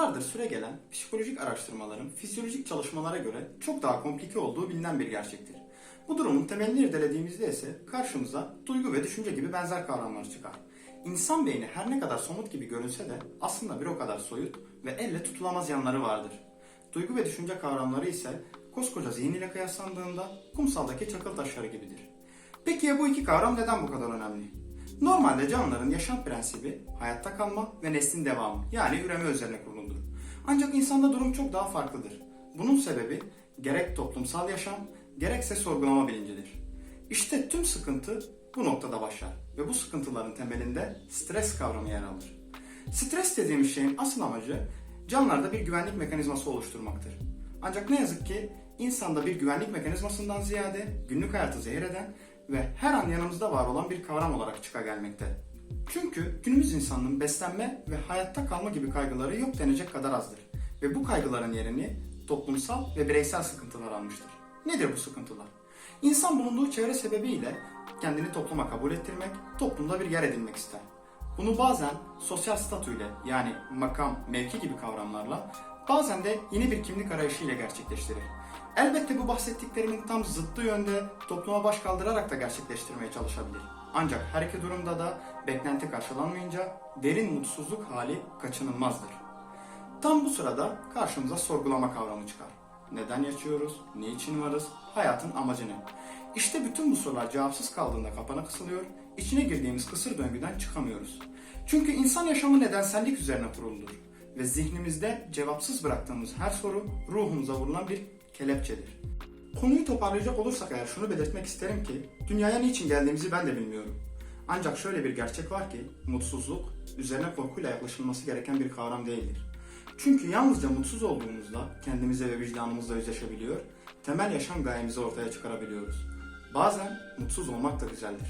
yıllardır süre gelen psikolojik araştırmaların fizyolojik çalışmalara göre çok daha komplike olduğu bilinen bir gerçektir. Bu durumun temelini irdelediğimizde ise karşımıza duygu ve düşünce gibi benzer kavramlar çıkar. İnsan beyni her ne kadar somut gibi görünse de aslında bir o kadar soyut ve elle tutulamaz yanları vardır. Duygu ve düşünce kavramları ise koskoca zihin ile kıyaslandığında kumsaldaki çakıl taşları gibidir. Peki ya bu iki kavram neden bu kadar önemli? Normalde canlıların yaşam prensibi hayatta kalma ve neslin devamı yani üreme üzerine kuruludur. Ancak insanda durum çok daha farklıdır. Bunun sebebi gerek toplumsal yaşam gerekse sorgulama bilincidir. İşte tüm sıkıntı bu noktada başlar ve bu sıkıntıların temelinde stres kavramı yer alır. Stres dediğimiz şeyin asıl amacı canlılarda bir güvenlik mekanizması oluşturmaktır. Ancak ne yazık ki insanda bir güvenlik mekanizmasından ziyade günlük hayatı zehir eden ve her an yanımızda var olan bir kavram olarak çıka gelmekte. Çünkü günümüz insanının beslenme ve hayatta kalma gibi kaygıları yok denecek kadar azdır. Ve bu kaygıların yerini toplumsal ve bireysel sıkıntılar almıştır. Nedir bu sıkıntılar? İnsan bulunduğu çevre sebebiyle kendini topluma kabul ettirmek, toplumda bir yer edinmek ister. Bunu bazen sosyal statüyle yani makam, mevki gibi kavramlarla bazen de yeni bir kimlik arayışıyla gerçekleştirir. Elbette bu bahsettiklerimin tam zıttı yönde topluma baş kaldırarak da gerçekleştirmeye çalışabilir. Ancak her iki durumda da beklenti karşılanmayınca derin mutsuzluk hali kaçınılmazdır. Tam bu sırada karşımıza sorgulama kavramı çıkar. Neden yaşıyoruz? Ne için varız? Hayatın amacı ne? İşte bütün bu sorular cevapsız kaldığında kapana kısılıyor, içine girdiğimiz kısır döngüden çıkamıyoruz. Çünkü insan yaşamı nedensellik üzerine kuruludur ve zihnimizde cevapsız bıraktığımız her soru ruhumuza vurulan bir kelepçedir. Konuyu toparlayacak olursak eğer şunu belirtmek isterim ki dünyaya niçin geldiğimizi ben de bilmiyorum. Ancak şöyle bir gerçek var ki mutsuzluk üzerine korkuyla yaklaşılması gereken bir kavram değildir. Çünkü yalnızca mutsuz olduğumuzda kendimize ve vicdanımızla yüzleşebiliyor, temel yaşam gayemizi ortaya çıkarabiliyoruz. Bazen mutsuz olmak da güzeldir.